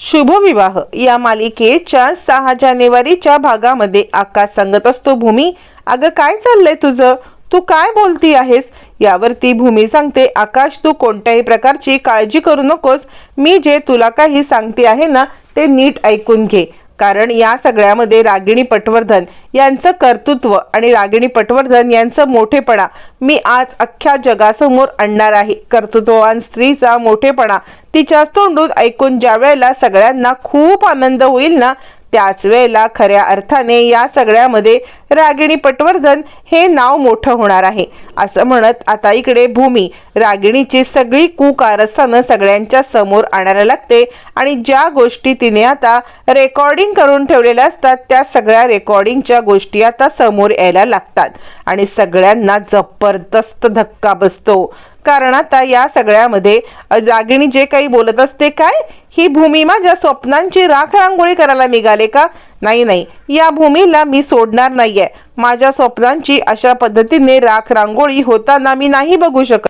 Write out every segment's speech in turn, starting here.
शुभविवाह. या मालिकेच्या सहा जानेवारीच्या भागामध्ये आकाश सांगत असतो भूमी अगं काय चाललंय तुझं? तू काय बोलती आहेस? यावरती भूमी सांगते आकाश तू कोणत्याही प्रकारची काळजी करू नकोस. मी जे तुला काही सांगते आहे ना ते नीट ऐकून घे. कारण या सगळ्यामध्ये रागिणी पटवर्धन यांचं कर्तृत्व आणि रागिणी पटवर्धन यांचं मोठेपणा मी आज अख्ख्या जगासमोर आणणार आहे. कर्तृत्ववान स्त्रीचा मोठेपणा तिच्याच तोंडून ऐकून ज्या वेळेला सगळ्यांना खूप आनंद होईल ना त्याच वेळेला खऱ्या अर्थाने या सगळ्यामध्ये रागिणी पटवर्धन हे नाव मोठं होणार आहे. असं म्हणत आता इकडे भूमी रागिणीची सगळी कुकारस्थानं सगळ्यांच्या समोर आणायला लागते आणि ज्या गोष्टी तिने आता रेकॉर्डिंग करून ठेवलेल्या असतात त्या सगळ्या रेकॉर्डिंगच्या गोष्टी आता समोर यायला लागतात आणि सगळ्यांना जबरदस्त धक्का बसतो. कारण आता या सगळ्यामध्ये जागिणी जे काही बोलत असते काय? ही भूमी माझ्या स्वप्नांची राख रांगोळी करायला निघाले का? नाही नाही. या भूमीला मी सोडणार नाहीये. माझ्या स्वप्नांची अशा पद्धतीने राख रांगोळी होताना मी नाही बघू शकत.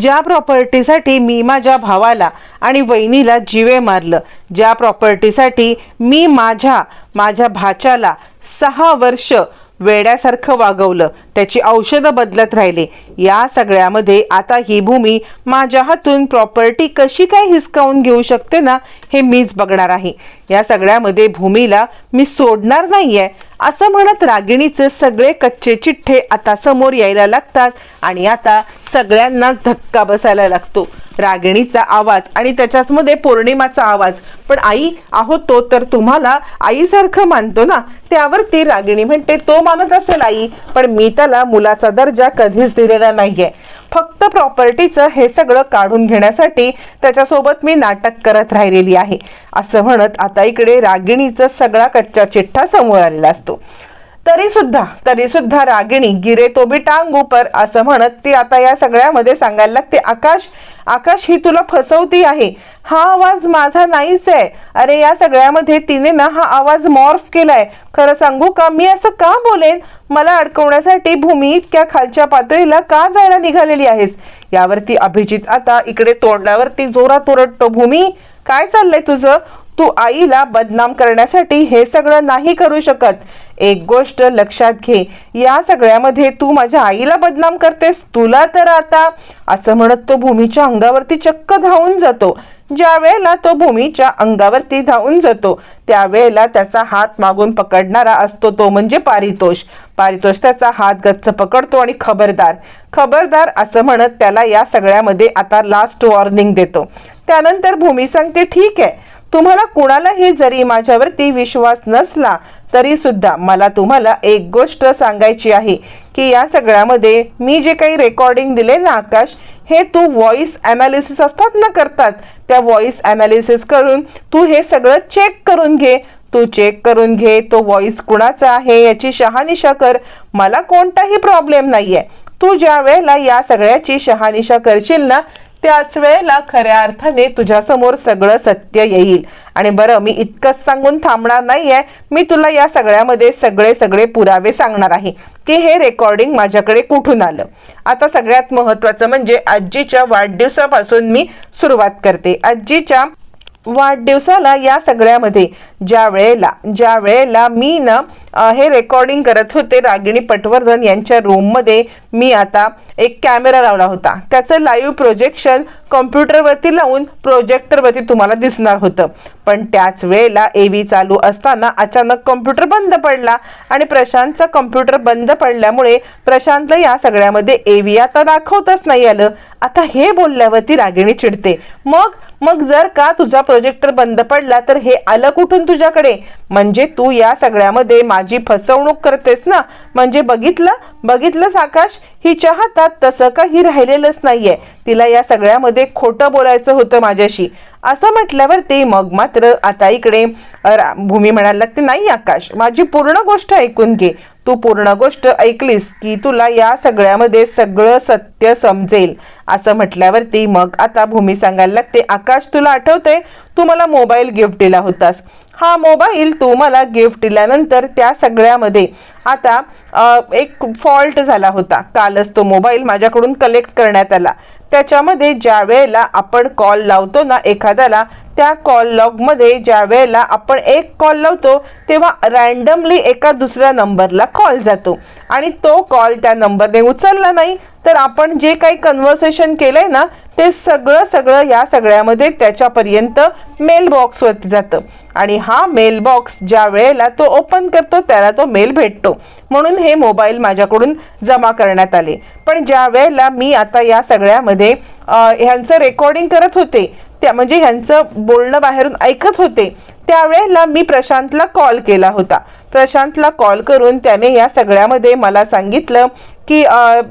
ज्या प्रॉपर्टीसाठी मी माझ्या भावाला आणि वहिनीला जिवे मारलं ज्या प्रॉपर्टीसाठी मी माझ्या माझ्या भाच्याला सहा वर्ष वेड्यासारखं वागवलं त्याची औषधं बदलत राहिले. या सगळ्यामध्ये आता ही भूमी माझ्या हातून प्रॉपर्टी कशी काय हिसकावून घेऊ शकते ना हे मीच बघणार आहे. या सगळ्यामध्ये भूमीला मी सोडणार नाही आहे असं म्हणत रागिणीचे सगळे कच्चे चिठ्ठे आता समोर यायला लागतात आणि आता सगळ्यांनाच धक्का बसायला लागतो. रागिणीचा आवाज आणि त्याच्याचमध्ये पौर्णिमाचा आवाज. पण आई आहो तो तर तुम्हाला आईसारखं मानतो ना त्यावरती रागिणी म्हणते तो मानत असेल आई पण मी तर त्याला मुलाचा दर्जा कधीच दिलेला नाहीये. फक्त प्रॉपर्टीचं हे सगळं काढून घेण्यासाठी त्याच्यासोबत मी नाटक करत राहिलेली आहे. असं म्हणत आता इकडे रागिणीचा सगळा कच्चा चिठ्ठा समोर आलेला असतो. तरी सुद्धा तरी सुद्धा रागिणी गिरे तो बी टांग उपर असं म्हणत ती आता या सगळ्यामध्ये सांगायला लागते आकाश आकाश ही तुला फसवती आहे. हा आवाज माझा नाहीच आहे. अरे या सगळ्यामध्ये तिने ना हा आवाज मॉर्फ केलाय. खरं सांगू का? मी असं का बोलेन? मला अडकवण्यासाठी भूमी इतक्या खालच्या पातळीला का जायला निघालेली आहेस? यावरती अभिजित आता इकडे तोंडावरती जोरात ओरडतो भूमी काय चाललंय तुझं? तू आईला बदनाम करण्यासाठी हे सगळं नाही करू शकत. एक गोष्ट लक्षात घे. या सगळ्यामध्ये तू माझ्या आईला बदनाम करतेस तुला तर आता असं म्हणत तो भूमीच्या अंगावरती चक्क धावून जातो. ज्या वेळेला तो भूमीच्या अंगावरती धावून जातो त्यावेळेला त्याचा हात मागून पकडणारा असतो तो म्हणजे पारितोष. पारितोष त्याचा हात गच्च पकडतो आणि खबरदार. खबरदार असं म्हणत त्याला या सगळ्यामध्ये आता लास्ट वॉर्निंग देतो. त्यानंतर भूमी सांगते ठीक आहे. तुम्हाला कुणालाही जरी माझ्यावरती विश्वास नसला तरी सुद्धा मला तुम्हाला एक गोष्ट सांगायची आहे की या सगळ्यामध्ये मी जे काही रेकॉर्डिंग दिले ना आकाश हे तू व्हॉइस ॲनालिसिस असतात ना करतात त्या व्हॉइस ॲनालिसिस करून तू हे सगळं चेक करून घे. तू चेक करून घे तो व्हॉइस कुणाचा आहे याची शहानिशा कर. मला कोणताही प्रॉब्लेम नाहीये. तू ज्या वेळेला या सगळ्याची शहानिशा करशील ना त्याच वेळेला खऱ्या अर्थाने तुझ्यासमोर सगळं सत्य येईल. आणि बरं मी इतकंच सांगून थांबणार नाहीये. मी तुला या सगळ्यामध्ये सगळे सगळे पुरावे सांगणार आहे. की हे रेकॉर्डिंग माझ्याकडे कुठून आलं? आता सगळ्यात महत्त्वाचं म्हणजे आजीच्या वाढदिवसापासून मी सुरुवात करते. आजीच्या वाढदिवसाला या सगळ्यामध्ये ज्या वेळेला ज्या वेळेला मी ना हे रेकॉर्डिंग करत होते रागिणी पटवर्धन यांच्या रूममध्ये मी आता एक कॅमेरा लावला होता. त्याचं लाईव्ह प्रोजेक्शन कॉम्प्युटरवरती लावून प्रोजेक्टरवरती तुम्हाला दिसणार होतं. पण त्याच वेळेला एव्ही चालू असताना अचानक कॉम्प्युटर बंद पडला आणि प्रशांतचा कॉम्प्युटर बंद पडल्यामुळे प्रशांतला या सगळ्यामध्ये एव्ही आता दाखवतच नाही आलं. आता हे बोलल्यावरती रागिणी चिडते. मग मग जर का तुझा प्रोजेक्टर बंद पडला तर हे आलं कुठून तुझ्याकडे. म्हणजे तू या सगळ्यामध्ये माझी फसवणूक करतेस ना? म्हणजे बघितलं? बघितलंस आकाश हिच्या हातात तसं काही राहिलेलंच नाहीये. तिला या सगळ्यामध्ये खोटं बोलायचं होतं माझ्याशी. असं म्हटल्यावरती मग मात्र आता इकडे भूमी म्हणायला लागते नाही आकाश माझी पूर्ण गोष्ट ऐकून घे. तू पूर्ण गोष्ट ऐकलीस की तुला या सगळ्यामध्ये सगळं सत्य समजेल. असं म्हटल्यावरती मग आता भूमी सांगायला लागते आकाश तुला आठवते तू मला मोबाईल गिफ्ट दिला होतास. हा मोबाईल तू मला गिफ्ट दिल्यानंतर त्या सगळ्यामध्ये आता एक फॉल्ट झाला होता. कालच तो मोबाईल माझ्याकडून कलेक्ट करण्यात आला. त्याच्यामध्ये ज्या वेळेला आपण कॉल लावतो ना एखाद्याला त्या कॉल लॉगमध्ये ज्या वेळेला आपण एक कॉल लावतो तेव्हा रँडमली एका दुसऱ्या नंबरला कॉल जातो. आणि तो कॉल त्या नंबरने उचलला नाही तर आपण जे काही कन्व्हर्सेशन आहे ना ते सगळं सगळं या सगळ्यामध्ये त्याच्यापर्यंत मेलबॉक्सवरती जातं. आणि हा मेलबॉक्स ज्या वेळेला तो ओपन करतो त्याला तो मेल भेटतो. म्हणून हे मोबाईल माझ्याकडून जमा करण्यात आले. पण ज्या वेळेला मी आता या सगळ्यामध्ये ह्यांचं रेकॉर्डिंग करत होते त्या म्हणजे ह्यांचं बोलणं बाहेरून ऐकत होते त्यावेळेला मी प्रशांतला कॉल केला होता. प्रशांतला कॉल करून त्याने या सगळ्यामध्ये मला सांगितलं की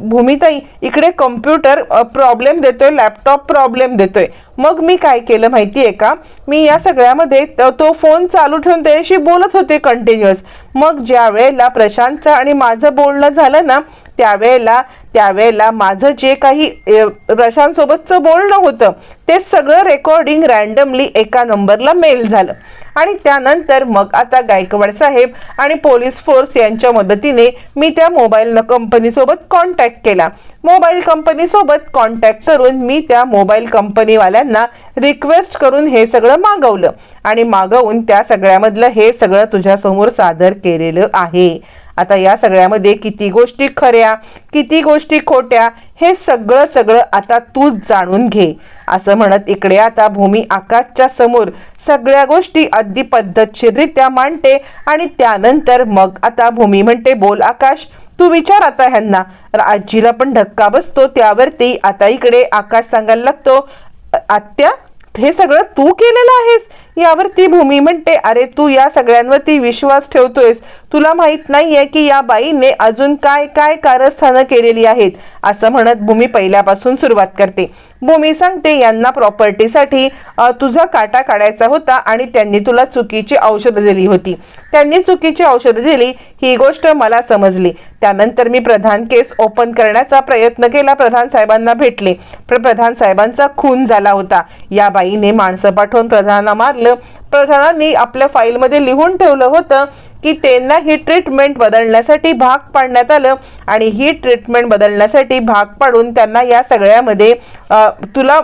भूमिताई इकडे कम्प्युटर प्रॉब्लेम देतोय लॅपटॉप प्रॉब्लेम देतोय. मग मी काय केलं माहिती आहे का? मी या सगळ्यामध्ये तो फोन चालू ठेवून त्याच्याशी बोलत होते कंटिन्युअस मग ज्या वेळेला प्रशांतचं आणि माझं बोलणं झालं ना त्यावेळेला त्यावेळेला माझं जे काही रशांसोबतचं बोलणं होतं ते सगळं रेकॉर्डिंग रॅन्डमली एका नंबरला मेल झालं. आणि त्यानंतर मग आता गायकवाड साहेब आणि पोलीस फोर्स यांच्या मदतीने मी त्या मोबाईल कंपनीसोबत कॉन्टॅक्ट केला. मोबाईल कंपनीसोबत कॉन्टॅक्ट करून मी त्या मोबाईल कंपनीवाल्यांना रिक्वेस्ट करून हे सगळं मागवलं. आणि मागवून त्या सगळ्यामधलं हे सगळं तुझ्यासमोर सादर केलेलं आहे. आता या सगळ्यामध्ये किती गोष्टी खऱ्या किती गोष्टी खोट्या हे सगळं सगळं आता तूच जाणून घे. असं म्हणत इकडे आता भूमी आकाशच्या समोर सगळ्या गोष्टी अगदी पद्धतशीररित्या मांडते आणि त्यानंतर मग आता भूमी म्हणते बोल आकाश तू विचार आता ह्यांना. तर आजीला पण धक्का बसतो त्यावरती आता इकडे आकाश सांगायला लागतो आत्या हे सगळं तू केलेलं आहेस? यावरती भूमी म्हणते अरे तू या सगळ्यांवरती विश्वास ठेवतोयस. तुला माहीत नाहीये की या बाईने अजून काय काय कारस्थानं केलेली आहेत असं म्हणत भूमी पहिल्यापासून सुरुवात करते. भूमी सांगते यांना प्रॉपर्टीसाठी तुझा काटा काढायचा होता आणि त्यांनी तुला चुकीची औषधं दिली होती. त्यांनी चुकीची औषधं दिली ही गोष्ट मला समजली. त्यानंतर मी प्रधान केस ओपन करण्याचा प्रयत्न केला. प्रधान साहेबांना भेटले. पण प्रधान साहेबांचा खून झाला होता. या बाईने माणसं पाठवून प्रधानांना मारलं. प्रधानांनी आपल्या फाईलमध्ये लिहून ठेवलं होतं की त्यांना ही ट्रीटमेंट बदलण्यासाठी भाग पाडण्यात आलं आणि ही ट्रीटमेंट बदलण्यासाठी भाग पाडून त्यांना या सगळ्यामध्ये तुला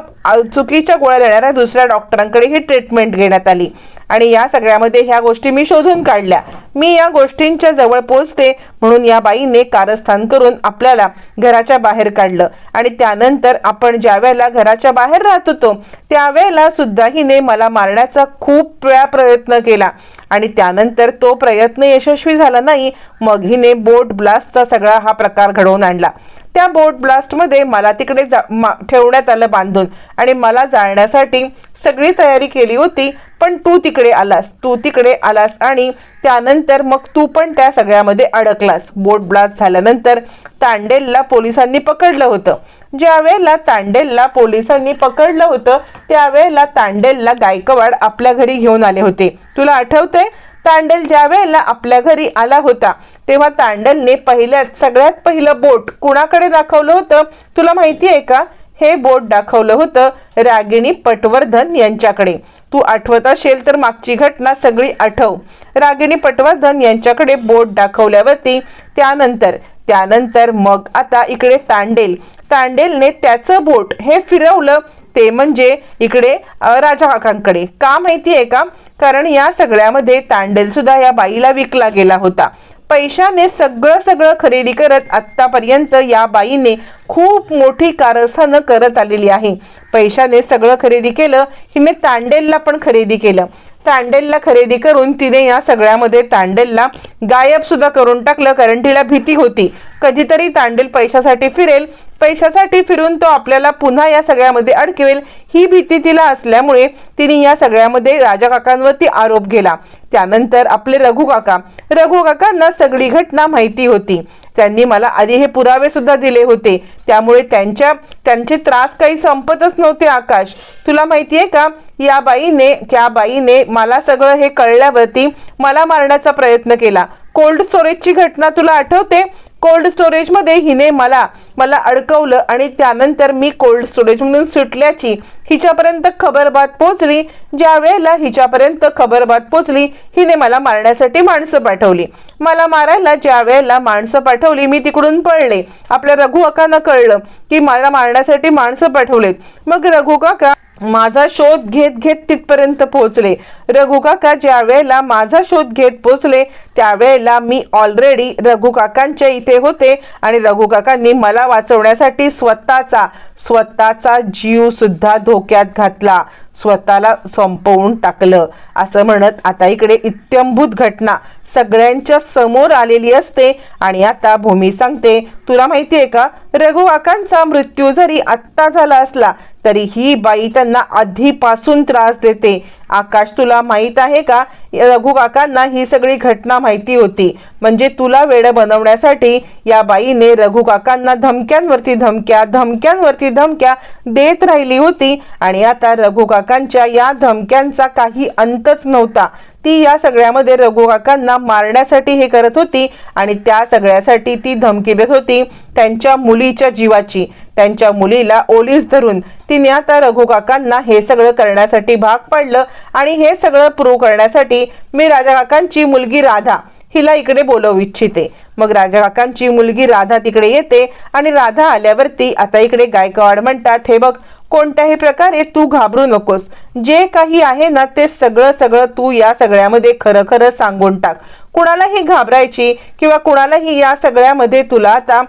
चुकीच्या गोळ्या देणाऱ्या दुसऱ्या डॉक्टरांकडे ही ट्रीटमेंट घेण्यात आली. आणि या सगळ्यामध्ये ह्या गोष्टी मी शोधून काढल्या. मी या गोष्टींच्या जवळ पोचते म्हणून या बाईने कारस्थान करून आपल्याला घराच्या बाहेर काढलं. आणि त्यानंतर आपण ज्या वेळेला घराच्या बाहेर राहत होतो त्यावेळेला सुद्धा हिने मला मारण्याचा खूप वेळा प्रयत्न केला. आणि त्यानंतर तो प्रयत्न यशस्वी झाला नाही मग हिने बोट ब्लास्टचा सगळा हा प्रकार घडवून आणला. त्या बोट ब्लास्टमध्ये मला तिकडे जा मा- ठेवण्यात आलं बांधून. आणि मला जाळण्यासाठी सगळी तयारी केली होती. पण तू तिकडे आलास तू तिकडे आलास आणि त्यानंतर मग तू पण त्या सगळ्यामध्ये अडकलास. बोट ब्लास्ट झाल्यानंतर तांडेलला पोलिसांनी पकडलं होतं. ज्या वेळेला तांडेलला पोलिसांनी पकडलं होतं त्यावेळेला तांडेलला गायकवाड आपल्या घरी घेऊन आले होते. तुला आठवतंय? तांडेल ज्या वेळेला आपल्या घरी आला होता तेव्हा तांडेलने पहिल्यात सगळ्यात पहिलं बोट कुणाकडे दाखवलं होतं? तुला माहिती आहे का? हे बोट दाखवलं होतं रागिणी पटवर्धन यांच्याकडे. तू आठवत असेल तर मागची घटना सगळी आठव. रागिणी पटवर्धन यांच्याकडे बोट दाखवल्यावरती त्यानंतर त्यानंतर मग आता इकडे तांडेल. तांडेलने त्याचं बोट हे फिरवलं ते म्हणजे इकडे अ, राजा काकांकडे का माहिती आहे का? कारण या सगळ्यामध्ये तांडेल सुद्धा या बाईला विकला गेला होता. पैशाने सगळं सगळं खरेदी करत आत्तापर्यंत या बाईने खूप मोठी कारस्थानं करत आलेली आहे. पैशाने सगळं खरेदी केलं हिने तांडेलला पण खरेदी केलं. तांडेलला खरेदी करून तिने या सगळ्यामध्ये तांडेलला गायब सुद्धा करून टाकलं कारण तिला भीती होती. कधीतरी तांडेल पैशासाठी फिरेल पैशासाठी फिरून तो आपल्याला पुन्हा या सगळ्यामध्ये अडकवेल ही भीती तिला असल्यामुळे तिने या सगळ्यामध्ये राजा काकांवरती आरोप केला. त्यानंतर आपले रघु काका. रघु काकांना सगळी घटना माहिती होती. त्यांनी मला आधी हे पुरावे सुद्धा दिले होते. त्यामुळे त्यांच्या त्यांचे त्रास काही संपतच नव्हते आकाश. तुला माहिती आहे का? या बाईने त्या बाईने मला सगळं हे कळल्यावरती मला मारण्याचा प्रयत्न केला. कोल्ड स्टोरेजची घटना तुला आठवते? कोल्ड स्टोरेजमध्ये हिने मला मला अडकवलं आणि त्यानंतर मी कोल्ड स्टोरेजमधून सुटल्याची हिच्यापर्यंत खबरबात पोचली. ज्या वेळेला हिच्यापर्यंत खबरबात पोचली हिने मला मारण्यासाठी माणसं पाठवली. मला मारायला ज्या वेळेला माणसं पाठवली मी तिकडून पळले. आपल्या रघु काकांना कळलं की मला मारण्यासाठी माणसं पाठवलेत. मग रघु काका माझा शोध घेत घेत तिथपर्यंत पोहोचले. रघुकाका ज्या वेळेला माझा शोध घेत पोहोचले त्यावेळेला मी ऑलरेडी रघुकाकांच्या इथे होते आणि रघुकाकांनी मला वाचवण्यासाठी स्वतःचा स्वतःचा जीव सुद्धा धोक्यात घातला. स्वतःला संपवून टाकलं. असं म्हणत आता इकडे इत्यंभूत घटना सगळ्यांच्या समोर आलेली असते आणि आता भूमी सांगते तुला माहितीये का? रघु काकांचा मृत्यू जरी आत्ता झाला असला तरी ही बाई त्यांना आधीपासून त्रास देते. आकाश तुला माहीत आहे का? रघु काकांना ही सगळी घटना माहिती होती. म्हणजे तुला वेड बनवण्यासाठी या बाईने रघुकाकांना धमक्यांवरती धमक्या धमक्यांवरती धमक्या देत राहिली होती. आणि आता रघु काकांच्या या धमक्यांचा काही अंतच नव्हता. ती या सगळ्यामध्ये रघु काकांना मारण्यासाठी हे करत होती आणि त्या सगळ्यासाठी ती धमकी देत होती त्यांच्या मुलीच्या जीवाची. त्यांच्या मुलीला ओलीस धरून तिने आता रघुकाकांना हे सगळं करण्यासाठी भाग पाडलं आणि हे सगळं प्रूव्ह करण्यासाठी मी राजा काकांची मुलगी राधा हिला इकडे बोलवू इच्छिते. मग राजा काकांची मुलगी राधा तिकडे येते आणि राधा आल्यावरती आता इकडे गायकवाड म्हणतात हे बघ कोणत्याही प्रकारे तू घाबरू नकोस. जे काही आहे ना ते सगळं सगळं तू या सगळ्यामध्ये खरं खरं सांगून टाक. कुणालाही घाबरायची किंवा कुणालाही या सगळ्यामध्ये तुला आता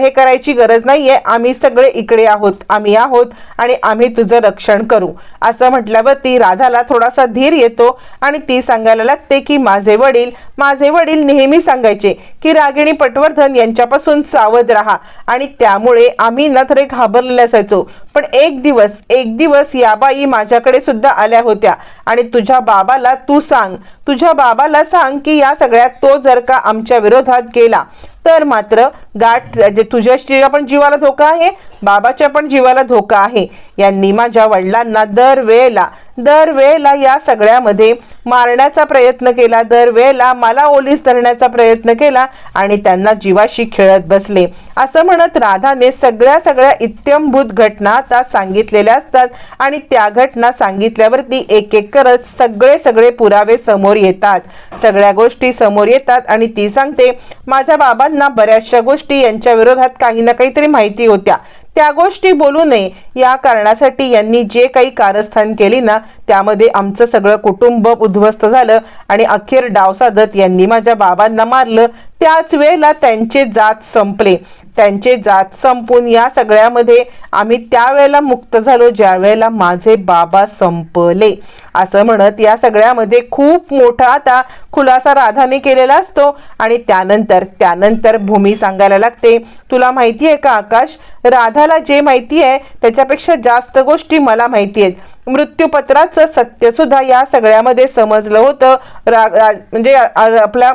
हे करायची गरज नाहीये. आम्ही सगळे इकडे आहोत. आम्ही आहोत आणि आम्ही तुझं रक्षण करू. असं म्हटल्यावर ती राधाला थोडासा धीर येतो आणि ती सांगायला लागते की माझे वडील माझे वडील नेहमी सांगायचे की रागिणी पटवर्धन यांच्यापासून सावध राहा आणि त्यामुळे आम्ही न तरी घाबरलेले असायचो. पण एक दिवस एक दिवस या बाई माझ्याकडे सुद्धा आल्या होत्या. आणि तुझ्या बाबाला तू सांग. तुझ्या बाबाला सांग की या सगळ्यात तो जर का आमच्या विरोधात गेला तर मात्र गाठ म्हणजे तुझ्या पण जीवाला धोका आहे बाबाच्या पण जीवाला धोका आहे. यांनी माझ्या वडिलांना दर वेळेला दर वेळेला या सगळ्यामध्ये मारण्याचा प्रयत्न केला. दरवेळेला मला ओलीस धरण्याचा प्रयत्न केला आणि त्यांना जीवाशी खेळत बसले. असं म्हणत राधाने सगळ्या सगळ्या इत्यंभूत घटना आता सांगितलेल्या असतात आणि त्या घटना सांगितल्यावरती एक एक करत सगळे सगळे पुरावे समोर येतात. सगळ्या गोष्टी समोर येतात आणि ती सांगते माझ्या बाबांना बऱ्याचशा गोष्टी यांच्या विरोधात काही ना काहीतरी माहिती होत्या. त्या गोष्टी बोलू नये. या कारणासाठी यांनी जे काही कारस्थान केली ना त्यामध्ये आमचं सगळं कुटुंब उद्ध्वस्त झालं आणि अखेर डावसादत यांनी माझ्या बाबांना मारलं. त्याच वेळेला त्यांचे जात संपले. त्यांचे जात संपून या सगळ्यामध्ये आम्ही त्यावेळेला मुक्त झालो ज्यावेळेला माझे बाबा संपले. असं म्हणत या सगळ्यामध्ये खूप मोठा आता खुलासा राधाने केलेला असतो. आणि त्यानंतर त्यानंतर भूमी सांगायला लागते तुला माहिती आहे का आकाश? राधाला जे माहिती आहे त्याच्यापेक्षा जास्त गोष्टी मला माहिती आहेत. मृत्यूपत्राचं सत्य सुद्धा या सगळ्यामध्ये समजलं होतं. रा म्हणजे आपल्या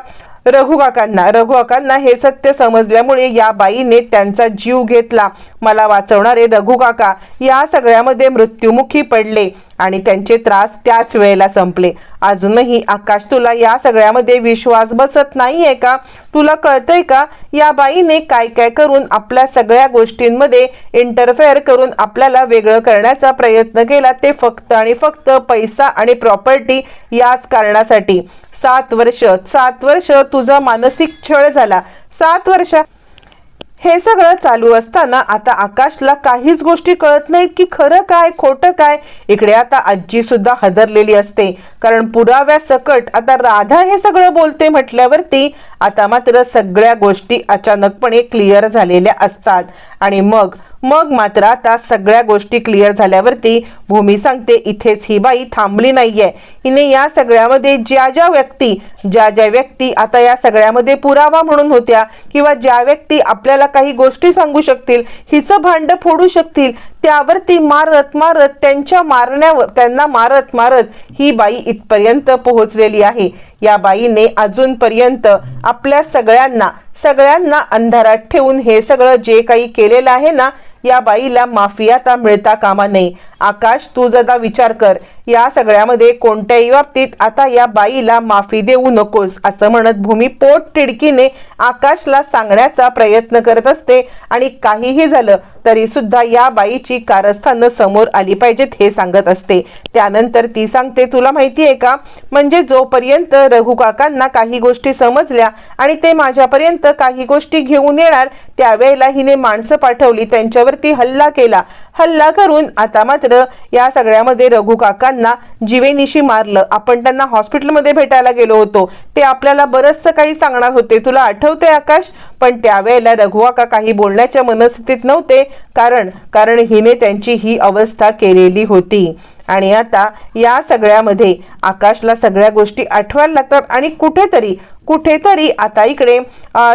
रघु काकांना रघु काकांना हे सत्य समजल्यामुळे या बाईने त्यांचा जीव घेतला. मला वाचवणारे रघु काका या सगळ्यामध्ये मृत्युमुखी पडले आणि त्यांचे त्रास त्याच वेळेला संपले. अजूनही आकाश तुला या सगळ्यामध्ये विश्वास बसत नाहीये का? तुला कळतंय का? या बाईने काय काय करून आपल्या सगळ्या गोष्टींमध्ये इंटरफेअर करून आपल्याला वेगळं करण्याचा प्रयत्न केला ते फक्त आणि फक्त पैसा आणि प्रॉपर्टी याच कारणासाठी. सात वर्ष. सात वर्ष तुझा मानसिक छळ झाला. सात वर्ष. हे सगळं चालू असताना आता आकाशला काहीच गोष्टी कळत नाहीत की खरं काय खोटं काय. इकडे आता आजी सुद्धा हदरलेली असते. कारण पुराव्या सकट आता राधा हे सगळं बोलते म्हटल्यावरती आता मात्र सगळ्या गोष्टी अचानकपणे क्लिअर झालेल्या असतात. आणि मग मग मात्र आता सगळ्या गोष्टी क्लिअर झाल्यावरती भूमी सांगते इथेच ही बाई थांबली नाहीये. हिने या सगळ्यामध्ये ज्या ज्या व्यक्ती ज्या ज्या व्यक्ती आता या सगळ्यामध्ये पुरावा म्हणून होत्या किंवा ज्या व्यक्ती आपल्याला काही गोष्टी सांगू शकतील हिचं भांड फोडू शकतील त्यावरती मारत मारत त्यांच्या मारण्यावर त्यांना मारत मारत ही बाई इथपर्यंत पोहोचलेली आहे. या बाईने अजूनपर्यंत आपल्या सगळ्यांना सगळ्यांना अंधारात ठेवून हे सगळं जे काही केलेलं आहे ना या बाईला माफियाता मिळता कामा नये. आकाश तू जरा विचार कर. या सगळ्यामध्ये कोणत्याही बाबतीत आता या बाईला माफी देऊ नकोस असं म्हणत भूमी पोट तिडकीने आकाशला सांगण्याचा प्रयत्न करत असते आणि काहीही झालं तरी सुद्धा या बाईची कारस्थानं समोर आली पाहिजेत हे सांगत असते. त्यानंतर ती सांगते तुला माहिती आहे का? म्हणजे जोपर्यंत रघुकाकांना काही गोष्टी समजल्या आणि ते माझ्यापर्यंत काही गोष्टी घेऊन येणार त्यावेळेला हिने माणसं पाठवली त्यांच्यावरती हल्ला केला. हल्ला करून आता मात्र या सगळ्यामध्ये रघु काकांना जीवेनिशी मारलं. आपण त्यांना हॉस्पिटलमध्ये भेटायला गेलो होतो. ते आपल्याला बरंचसं काही सांगणार होते. तुला आठवते आकाश? पण त्यावेळेला रघु काका काही बोलण्याच्या मनस्थितीत नव्हते. कारण कारण हिने त्यांची ही अवस्था केलेली होती. आणि आता या सगळ्यामध्ये आकाशला सगळ्या गोष्टी आठवायला लागतात आणि कुठेतरी कुठेतरी आता इकडे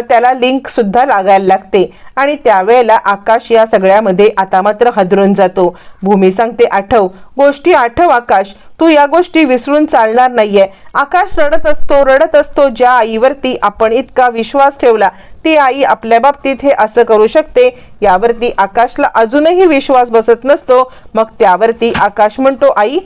त्याला लिंक सुद्धा लागायला लागते. आणि त्यावेळेला आकाश या सगळ्यामध्ये आता मात्र हदरून जातो. भूमी सांगते आठव गोष्टी आठव आकाश. तू या गोष्टी विसरून चालणार नाहीये. आकाश रडत असतो रडत असतो. ज्या आईवरती आपण इतका विश्वास ठेवला ती आई आपल्या बाबतीत हे असं करू शकते यावरती आकाशला अजूनही विश्वास बसत नसतो. मग त्यावरती आकाश म्हणतो आई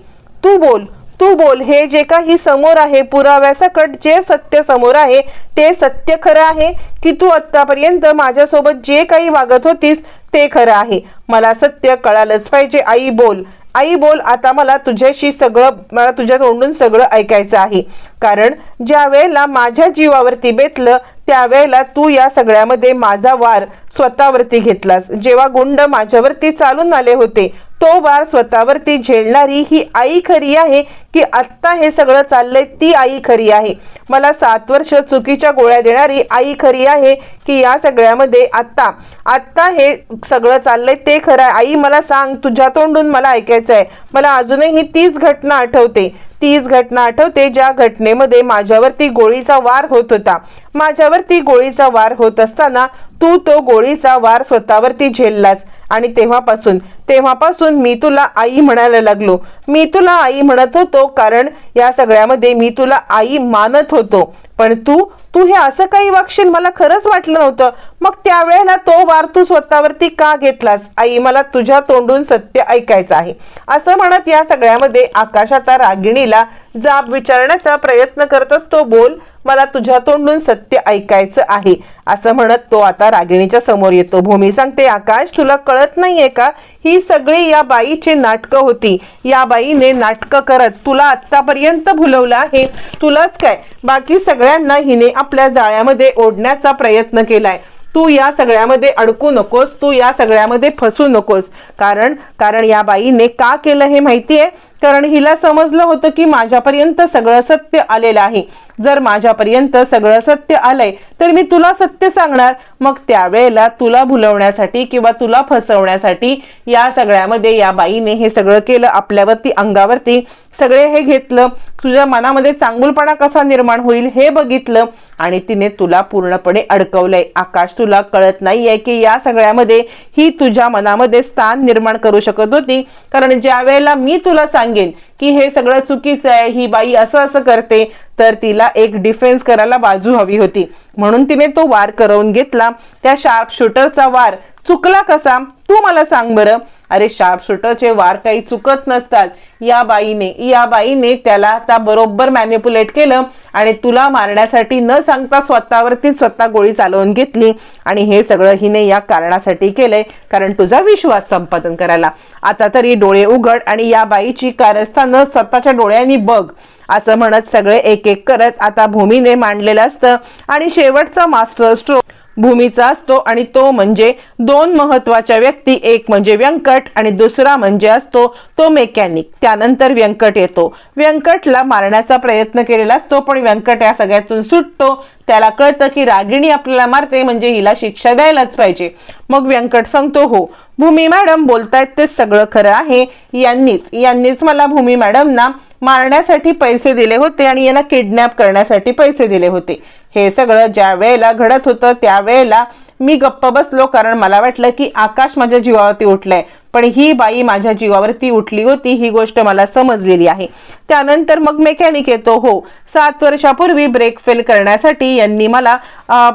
तू बोल तू बोल हे जे काही समोर आहे पुराव्यासकट जे सत्य समोर आहे ते सत्य खरं आहे की तू आत्तापर्यंत माझ्यासोबत जे काही वागत होतीस ते खरं आहे. मला सत्य कळालंच पाहिजे आई बोल. आई बोल आता मला तुझ्याशी सगळं मला तुझ्या तोंडून सगळं ऐकायचं आहे. कारण ज्या वेळेला माझ्या जीवावरती बेतलं त्यावेळेला तू या सगळ्यामध्ये माझा वार स्वतःवरती घेतलास. जेव्हा गुंड माझ्यावरती चालून आले होते तो वार स्वतःवरती झेलणारी ही आई खरी आहे की आत्ता हे सगळं चाललंय ती आई खरी आहे? मला सात वर्ष चुकीच्या गोळ्या देणारी आई खरी आहे की या सगळ्यामध्ये आत्ता? आत्ता हे सगळं चाललंय ते खरं आहे. आई मला सांग तुझ्या तोंडून मला ऐकायचं आहे मला अजूनही तीच घटना आठवते. तीच घटना आठवते ज्या घटनेमध्ये माझ्यावरती गोळीचा वार होत होता. माझ्यावरती गोळीचा वार होत असताना तू तो गोळीचा वार स्वतःवरती झेललास. आणि तेव्हापासून तेव्हापासून मी तुला आई म्हणायला लागलो. मी तुला आई म्हणत होतो कारण या सगळ्यामध्ये मी तुला आई मानत होतो. पण तू तू हे असं काही वागशील मला खरंच वाटलं नव्हतं. मग त्यावेळेला तो वार तू स्वतःवरती का घेतलास? आई मला तुझ्या तोंडून सत्य ऐकायचं आहे. असं म्हणत या सगळ्यामध्ये आकाश आता रागिणीला जाब विचारण्याचा प्रयत्न करत असतो बोल मला तुझ्या तोंडून सत्य ऐकायचं आहे. असं म्हणत तो आता रागिणीच्या समोर येतो. भूमी सांगते आकाश तुला कळत नाहीये का? ही सगळी या बाईची नाटकं होती. या बाईने नाटकं करत तुला आतापर्यंत भुलवलं आहे. तुलाच काय? बाकी सगळ्यांना हिने आपल्या जाळ्यामध्ये ओढण्याचा प्रयत्न केलाय. तू या सगळ्यामध्ये अडकू नकोस तू या सगळ्यामध्ये फसू नकोस. कारण कारण या बाईने का केलं हे माहितीये? कारण हिला समजलं होतं की माझ्यापर्यंत सगळं सत्य आलेलं आहे. जर माझ्यापर्यंत सगळं सत्य आलंय तर मी तुला सत्य सांगणार. मग त्यावेळेला तुला भुलवण्यासाठी किंवा तुला फसवण्यासाठी या सगळ्यामध्ये या बाईने हे सगळं केलं आपल्यावरती अंगावरती. सगळे हे घेतलं तुझ्या मनामध्ये चांगुलपणा कसा निर्माण होईल हे बघितलं आणि तिने तुला पूर्णपणे अडकवलंय. आकाश तुला कळत नाहीये की या सगळ्यामध्ये ही तुझ्या मनामध्ये स्थान निर्माण करू शकत होती. कारण ज्या वेळेला मी तुला सांगेन की हे सगळं चुकीचं आहे ही बाई असं असं करते तर तिला एक डिफेन्स करायला बाजू हवी होती. म्हणून तिने तो वार करवून घेतला. त्या शार्प शूटरचा वार चुकला कसा? तू मला सांग बरं. अरे शार्प शूटरचे वार काही चुकत नसतात. या बाईने या बाईने त्याला आता बरोबर मॅनिपुलेट केलं आणि तुला मारण्यासाठी न सांगता स्वतःवरती स्वतः गोळी चालवून घेतली आणि हे सगळं हिने या कारणासाठी केलंय कारण तुझा विश्वास संपादन करायला. आता तरी डोळे उघड आणि या बाईची कारस्थानं स्वतःच्या डोळ्यांनी बघ. असं म्हणत सगळे एक एक करत आता भूमीने मांडलेलं असतं आणि शेवटचा मास्टर स्ट्रोक भूमीचा असतो आणि तो म्हणजे दोन महत्त्वाच्या व्यक्ती एक म्हणजे व्यंकट आणि दुसरा म्हणजे असतो तो मेकॅनिक त्यानंतर व्यंकट येतो. व्यंकटला मारण्याचा प्रयत्न केलेला असतो पण व्यंकट या सगळ्यातून सुटतो. त्याला कळतं की रागिणी आपल्याला मारते म्हणजे हिला शिक्षा द्यायलाच पाहिजे. मग व्यंकट सांगतो हो भूमी मॅडम बोलतायत ते सगळं खरं आहे. यांनीच यांनीच मला भूमी मॅडमना मारण्यासाठी पैसे दिले होते आणि यांना किडनॅप करण्यासाठी पैसे दिले होते. हे सगळं ज्या वेळेला घडत होतं त्यावेळेला मी गप्प बसलो कारण मला वाटलं की आकाश माझ्या जीवावरती उठलंय. पण ही बाई माझ्या जीवावरती उठली होती ही गोष्ट मला समजलेली आहे. त्यानंतर मग मेकॅनिक येतो. हो सात वर्षापूर्वी ब्रेक फेल करण्यासाठी यांनी मला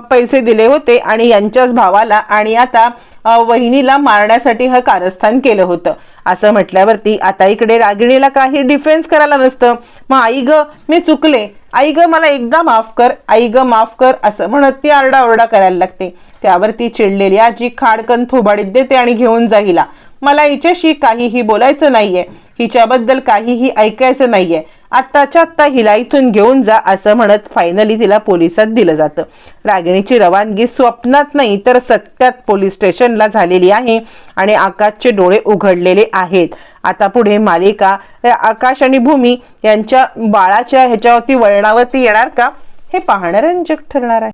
पैसे दिले होते आणि यांच्याच भावाला आणि आता वहिनीला मारण्यासाठी हे कारस्थान केलं होतं. असं म्हटल्यावरती आता इकडे रागिणीला काही डिफेन्स करायला नसतं. मग आई ग मी चुकले. आई ग मला एकदा माफ कर. आई ग माफ कर असं म्हणत ती आरडाओरडा करायला लागते. त्यावरती चिडलेली आजी खाडकन थोबाडीत देते आणि घेऊन जाईला. मला हिच्याशी काहीही बोलायचं नाहीये. हिच्याबद्दल काहीही ऐकायचं नाहीये. आत्ताच्या आत्ता हिला इथून घेऊन जा असं म्हणत फायनली तिला पोलिसात दिलं जातं. रागिणीची रवानगी स्वप्नात नाही तर सत्यात पोलीस स्टेशनला झालेली आहे आणि आकाशचे डोळे उघडलेले आहेत. आता पुढे मालिका आकाश आणि भूमी यांच्या बाळाच्या ह्याच्यावरती वळणावरती येणार का? हे पाहणं रंजक ठरणार आहे.